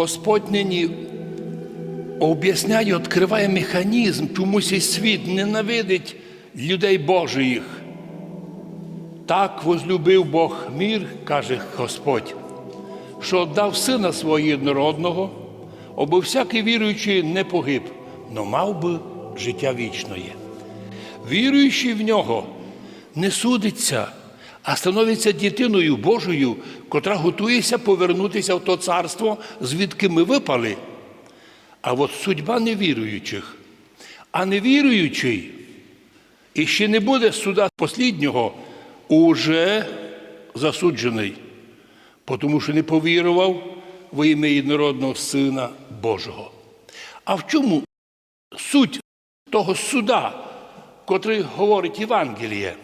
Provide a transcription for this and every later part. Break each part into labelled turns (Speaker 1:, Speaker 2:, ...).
Speaker 1: Господь нині об'ясняє, відкриває механізм, чому цей світ ненавидить людей Божих. Так возлюбив Бог мір, каже Господь, що дав сина свого єднородного, аби всякий віруючий не погиб, но мав би життя вічної. Віруючий в нього не судиться, а становиться дитиною Божою, котра готується повернутися в то царство, звідки ми випали. А от судьба невіруючих. А невіруючий і ще не буде суда посліднього, уже засуджений, тому що не повірував во ім'я єднородного Сина Божого. А в чому суть того суда, котрий говорить Євангеліє?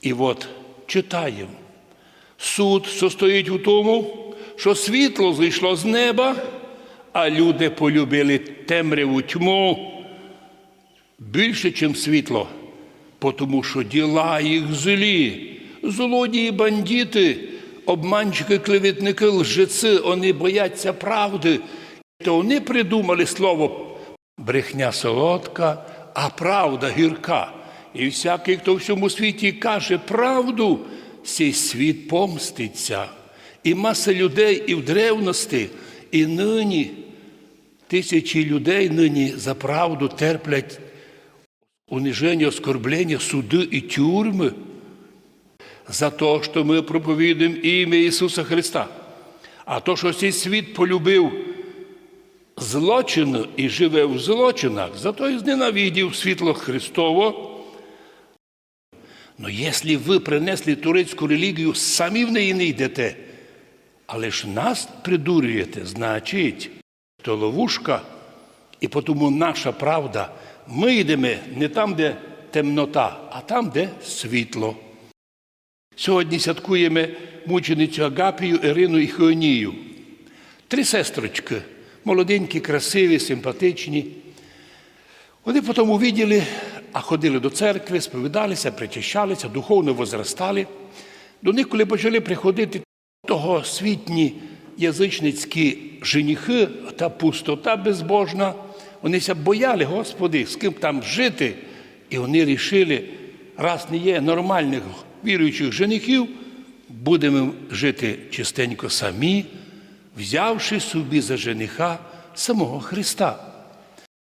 Speaker 1: І от читаємо. Суд состоїть у тому, що світло зійшло з неба, а люди полюбили темряву тьму більше, ніж світло, тому що діла їх злі, злодії, бандити, обманщики, клеветники, лжеці, вони бояться правди. То вони придумали слово брехня солодка, а правда гірка. І всякий, хто в всьому світі каже правду, цей світ помститься. І маса людей і в древності, і нині тисячі людей нині за правду терплять униження, оскорблення, суди і тюрми за те, що ми проповідуємо ім'я Ісуса Христа. А то, що цей світ полюбив злочин і живе в злочинах, зато і зненавидів світло Христово. Ну, якщо ви принесли турецьку релігію, самі в неї не йдете, але ж нас придурюєте, значить, то ловушка, і тому наша правда. Ми йдемо не там, де темнота, а там, де світло. Сьогодні святкуємо мученицю Агапію, Ірину і Хеонію. Три сестрочки, молоденькі, красиві, симпатичні. Вони потім увиділи, а ходили до церкви, сповідалися, причащалися, духовно возростали. До них, коли почали приходити того світні язичницькі женихи та пустота безбожна, вони ся бояли, Господи, з ким там жити. І вони рішили, раз не є нормальних віруючих женихів, будемо жити чистенько самі, взявши собі за жениха самого Христа.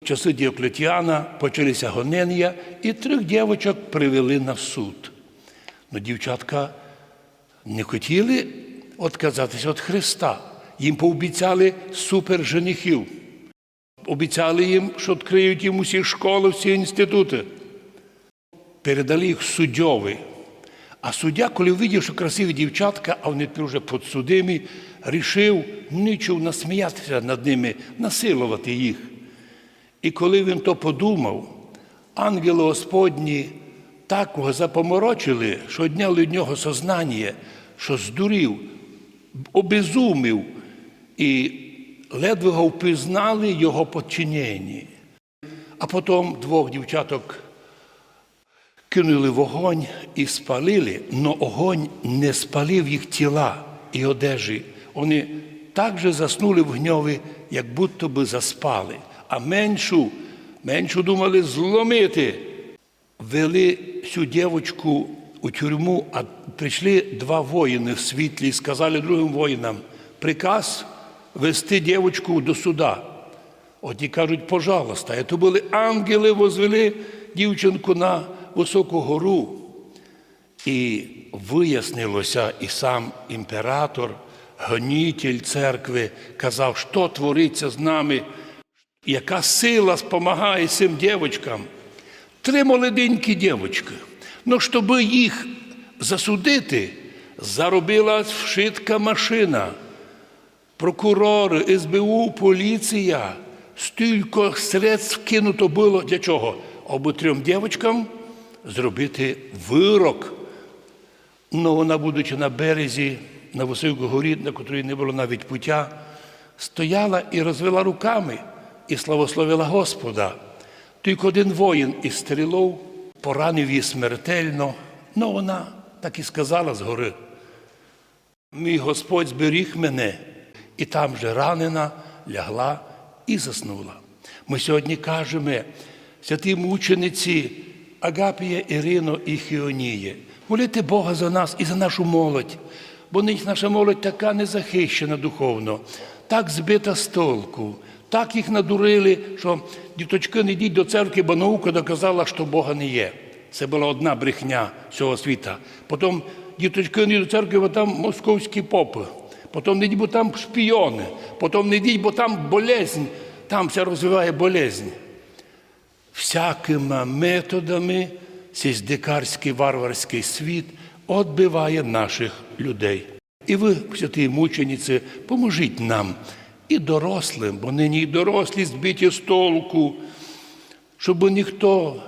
Speaker 1: Часи Діоклетіана почалися гонення, і трьох дівчаток привели на суд. Но дівчатка не хотіли відказатися від Христа. Їм пообіцяли суперженихів. Обіцяли їм, що відкриють їм усі школи, всі інститути. Передали їх суддьові. А суддя, коли видів, що красиві дівчатка, а вони тепер вже підсудимі, рішив нічого насміятися над ними, насилувати їх. І коли він то подумав, ангели Господні так його запоморочили, що одняли від нього сознання, що здурів, обезумів, і ледве його впізнали його подчинені. А потім двох дівчаток кинули в огонь і спалили, але огонь не спалив їх тіла і одежі. Вони так же заснули в гньові, як будто би заспали, а меншу, меншу думали зломити. Вели цю дівчинку у тюрму, а прийшли два воїни в світлі і сказали другим воїнам приказ вести дівчинку до суда. Одні кажуть, пожалуйста, це були ангели, возвели дівчинку на високу гору. І вияснилося, і сам імператор, гонітель церкви, казав, що твориться з нами, яка сила допомагає цим дівчаткам. Три молоденькі дівчатки. Ну, щоб їх засудити, заробила вшитка машина. Прокурори, СБУ, поліція, стільки средств кинуто було для чого? Аби трьом дівчаткам зробити вирок. Ну, вона, будучи на березі, на високій горі, на котрій не було навіть пуття, стояла і розвела руками і славословила Господа. Тільки один воїн із стрілов поранив її смертельно, але вона так і сказала згори. Мій Господь зберіг мене і там же ранена лягла і заснула. Ми сьогодні кажемо святій мучениці Агапія, Ірино і Хіоніє, молити Бога за нас і за нашу молодь, бо нині наша молодь така незахищена духовно, так збита з толку, так їх надурили, що діточки не йдіть до церкви, бо наука доказала, що Бога не є. Це була одна брехня цього світа. Потім діточки не йдуть до церкви, бо там московські попи. Потім не йдіть, бо там шпіони. Потім не йдіть, бо там болезнь. Там все розвиває болезнь. Всякими методами цей дикарський варварський світ відбиває наших людей. І ви, святі мучениці, поможіть нам і дорослим, бо нині і дорослі збиті з толку, щоб ніхто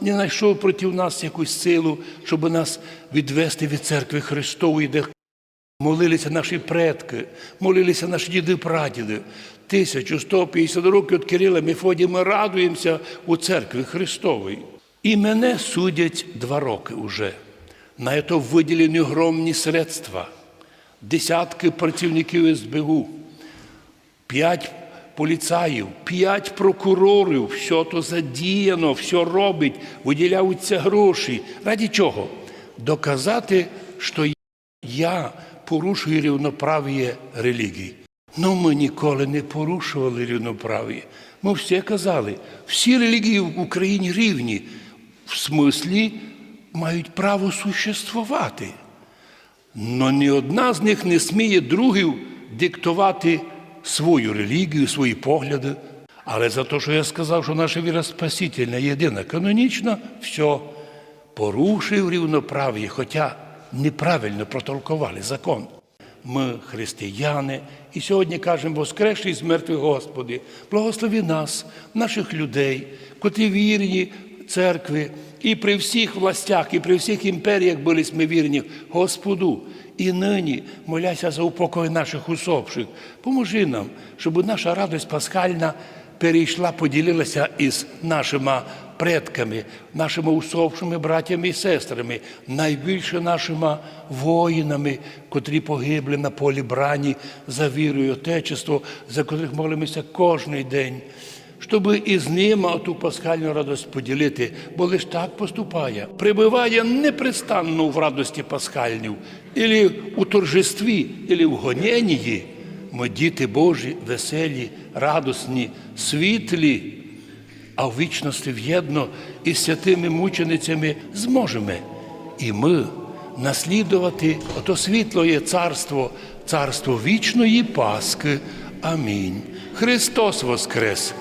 Speaker 1: не знайшов проти нас якусь силу, щоб нас відвести від церкви Христової, де молилися наші предки, молилися наші діди прадіди. 1150 років від Кирила Мефодія ми радуємося у церкві Христовій. І мене судять два роки уже. На це виділені огромні средства, десятки працівників СБУ, п'ять поліцаїв, п'ять прокурорів, все то задіяно, все робить, виділяються гроші. Раді чого? Доказати, що я порушую рівноправ'я релігій. Ну ми ніколи не порушували рівноправ'я. Ми всі казали, всі релігії в Україні рівні, в смислі мають право существувати. Но ні одна з них не сміє другів диктувати свою релігію, свої погляди. Але за те, що я сказав, що наша віра спасительна, єдина, канонічна, все, порушив рівноправ'я, хоча неправильно протолкували закон. Ми християни, і сьогодні кажемо, воскресший з мертвих Господи, благослови нас, наших людей, котрі вірні церкви, і при всіх властях, і при всіх імперіях були ми вірні Господу. І нині моляся за упокой наших усопших. Поможи нам, щоб наша радость пасхальна перейшла, поділилася із нашими предками, нашими усопшими братями і сестрами, найбільше нашими воїнами, котрі погибли на полі брані за віру і Отечество, за котрих молимося кожний день. Щоб із ними ту пасхальну радость поділити, бо лиш так поступає, прибиває непрестанно в радості пасхальній, ілі у торжестві, ілі в гоненні. Ми діти Божі, веселі, радосні, світлі, а в вічності в'єдно із святими мученицями зможемо. І ми наслідувати ото світлоє царство, царство вічної Пасхи. Амінь. Христос Воскрес!